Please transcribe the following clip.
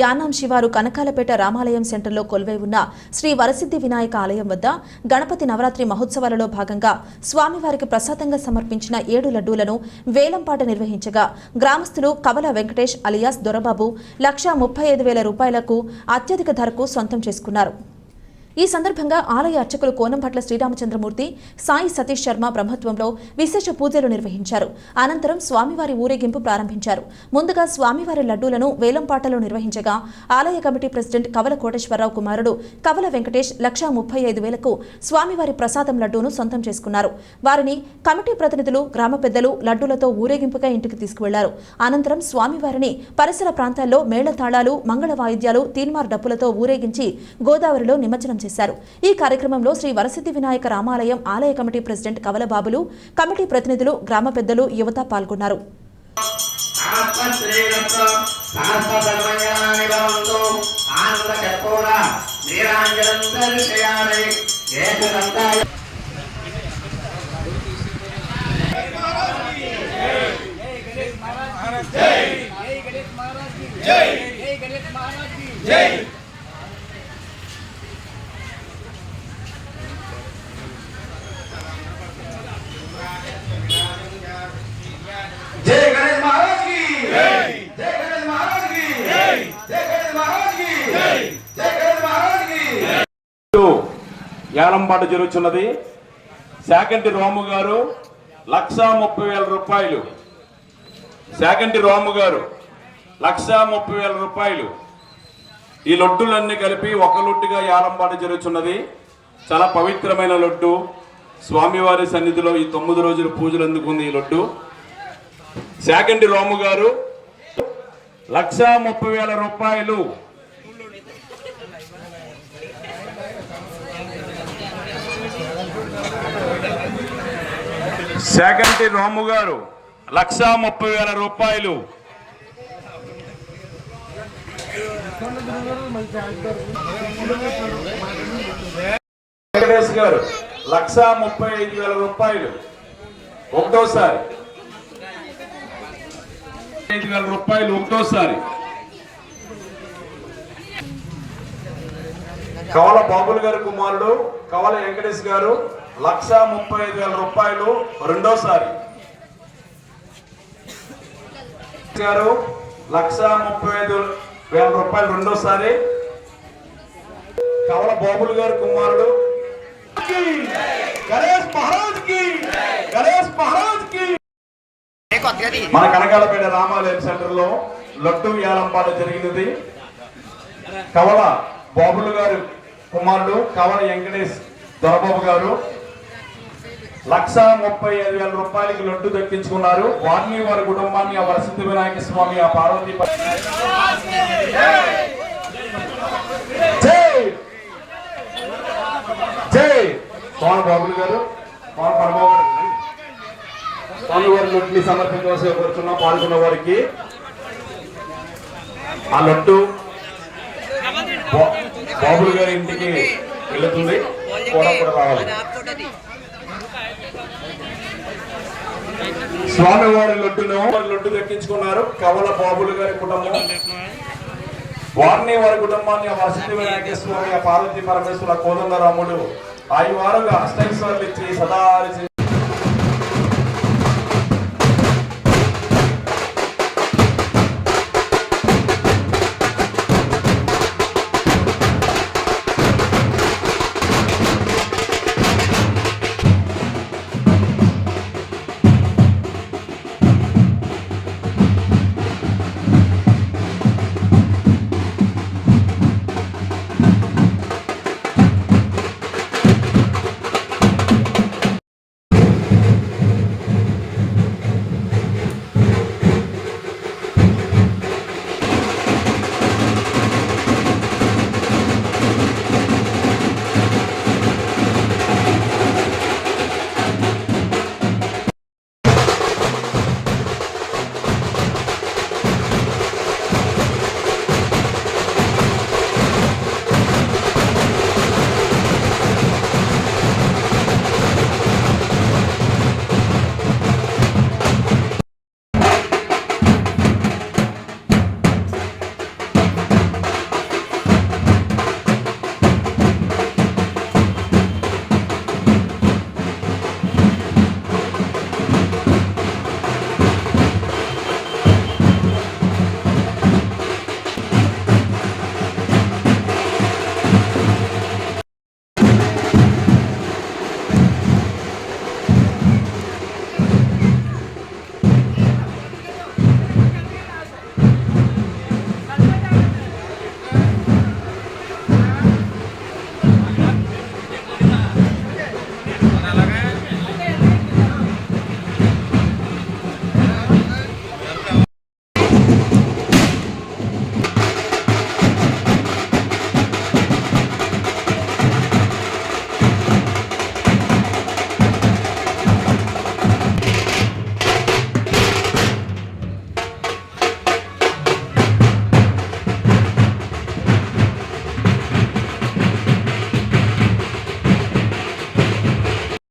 యానాం శివారు కనకాలపేట రామాలయం సెంటర్లో కొలువై ఉన్న శ్రీ వరసిద్ధి వినాయక ఆలయం వద్ద గణపతి నవరాత్రి మహోత్సవాలలో భాగంగా స్వామివారికి ప్రసాదంగా సమర్పించిన ఏడు లడ్డూలను వేలంపాట నిర్వహించగా గ్రామస్తులు కవల వెంకటేష్ అలియాస్ దొరబాబు లక్షా ముప్పై ఐదు వేల రూపాయలకు అత్యధిక ధరకు సొంతం చేసుకున్నారు. ఈ సందర్భంగా ఆలయ అర్చకులు కోనంపట్ల శ్రీరామచంద్రమూర్తి సాయి సతీష్ శర్మ బ్రహ్మత్వంలో విశేష పూజలు నిర్వహించారు. అనంతరం స్వామివారి ఊరేగింపు ప్రారంభించారు. ముందుగా స్వామివారి లడ్డూలను వేలంపాటలో నిర్వహించగా ఆలయ కమిటీ ప్రెసిడెంట్ కవల కోటేశ్వరరావు కుమారుడు కవల వెంకటేష్ లక్షా ముప్పై ఐదు వేలకు స్వామివారి ప్రసాదం లడ్డూను సొంతం చేసుకున్నారు. వారిని కమిటీ ప్రతినిధులు గ్రామ పెద్దలు లడ్డూలతో ఊరేగింపుగా ఇంటికి తీసుకువెళ్ళారు. అనంతరం స్వామివారిని పరిసర ప్రాంతాల్లో మేళతాళాలు మంగళ వాయిద్యాలు తీన్మార్ డప్పులతో ఊరేగించి గోదావరిలో నిమజ్జనం చేశారు. ఈ కార్యక్రమంలో శ్రీ వరసిద్ధి వినాయక రామాలయం ఆలయ కమిటీ ప్రెసిడెంట్ కవలబాబులు కమిటీ ప్రతినిధులు గ్రామ పెద్దలు యువత పాల్గొన్నారు. ఆత్మశ్రీరత్నం సహస్రధర్మజ్ఞానాన్ని భవంతు ఆనంద కర్పూర నీరాంజనం దర్శయామి ఏకదంతాయ జై గణేష్ మహారాజ్కి జై జై గణేష్ మహారాజ్కి జై జై గణేష్ మహారాజ్కి జై జై గణేష్ మహారాజ్కి ఏలంపాటు జరుగుతున్నది శాకంటి రాము గారు లక్షా ముప్పై వేల రూపాయలు. శాకంటి రాము గారు లక్షా ముప్పై వేల రూపాయలు. ఈ లొడ్డులన్నీ కలిపి ఒక లొడ్డుగా ఏలంపాటు జరుగుతున్నది చాలా పవిత్రమైన లొడ్డు. స్వామివారి సన్నిధిలో ఈ తొమ్మిది రోజులు పూజలు అందుకుంది ఈ లొడ్డు. శాకంటి రాము గారు లక్షా ముప్పై వేల రూపాయలు. శాకంటి రాము గారు లక్షా ముప్పై వేల రూపాయలు. వెంకటేష్ గారు లక్షా ముప్పై ఐదు వేల రూపాయలు. ఒకటోసారి. ఐదు వేల రూపాయలు ఒకటోసారి. కవల బాబుల్ గారి కుమారుడు కవల వెంకటేష్ గారు లక్ష ముప్పై ఐదు వేల రూపాయలు రెండోసారి. గారు లక్ష ముప్పై ఐదు వేల రూపాయలు రెండోసారి. కవల బాబుల్ గారు కుమారుడు. గణేష్ మహారాజ్కి గణేష్ మహారాజ్కి మన కనకాలపేట రామాలయం సెంటర్లో లడ్డు యాలంపాట జరిగినది. కవల బాబులు గారు కుమారుడు కవల వెంకటేష్ దొరబాబు గారు. లక్ష ముప్పై ఐదు వేల రూపాయలకి లడ్డు దక్కించుకున్నారు వారిని వారి కుటుంబాన్ని ఆ వరసిద్ధి వినాయక స్వామి ఆ పార్వతి ప- జై! జై! బాబులు గారు పవన్ పరబాబు గారు. స్వామి వారి లడ్డుని సమర్పించవలసి పాల్గొన్న వారికి ఆ లడ్డు బాబులు గారి ఇంటికి వెళుతుంది. కూడా కూడా రావాలి. స్వామివారి లడ్డును వారి లడ్డు దక్కించుకున్నారు కవల బాబులు గారి కుటుంబం. వారిని వారి కుటుంబాన్ని ఆ వసతి వినాయక పార్వతీ పరమేశ్వర కోదండరాముడు ఆ వారుగా అష్టైశ్వర్లు ఇచ్చి సదా